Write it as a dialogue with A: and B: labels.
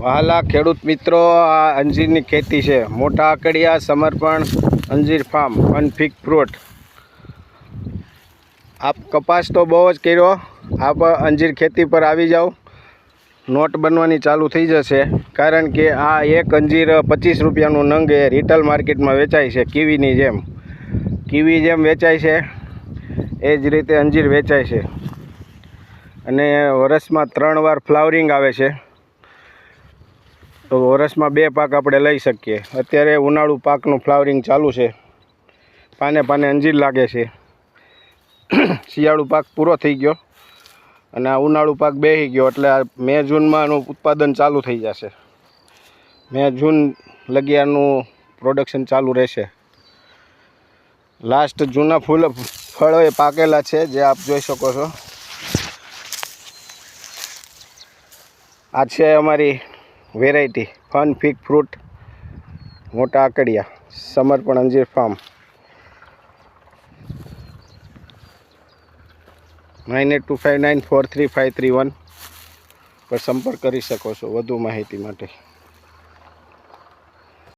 A: વહાલા ખેડૂત મિત્રો, આ અંજીરની ખેતી છે. મોટા આકડિયા, સમર્પણ, અંજીર ફાર્મ અનફિક ફ્રૂટ. આપ કપાસ તો બહુ જ કર્યો. આપ અંજીર ખેતી પર આવી જાઓ. નોટ બનવાની ચાલુ થઈ જશે. કારણ કે આ એક અંજીર પચીસ રૂપિયાનું નંગ એ રિટેલ માર્કેટમાં વેચાય છે, કીવીની જેમ. કીવી જેમ વેચાય છે, એ જ રીતે અંજીર વેચાય છે. અને વર્ષમાં ત્રણ વાર ફ્લાવરિંગ આવે છે. તો વરસમાં બે પાક આપણે લઈ શકીએ. અત્યારે ઉનાળુ પાકનું ફ્લાવરિંગ ચાલુ છે. પાને પાને અંજીર લાગે છે. શિયાળુ પાક પૂરો થઈ ગયો અને આ ઉનાળુ પાક બેહી ગયો એટલે આ મે જૂનમાં આનું ઉત્પાદન ચાલુ થઈ જશે. મે જૂન લગિયાનું પ્રોડક્શન ચાલુ રહેશે. લાસ્ટ જૂના ફૂલ ફળો એ પાકેલા છે, જે આપ જોઈ શકો છો. આ છે અમારી વેરાયટી. ફન ફિક ફ્રૂટ, મોટા આકડિયા, Samarpan, અંજીર farm. Nine eight two five nine four three five three one પર સંપર્ક કરી શકો છો વધુ માહિતી માટે.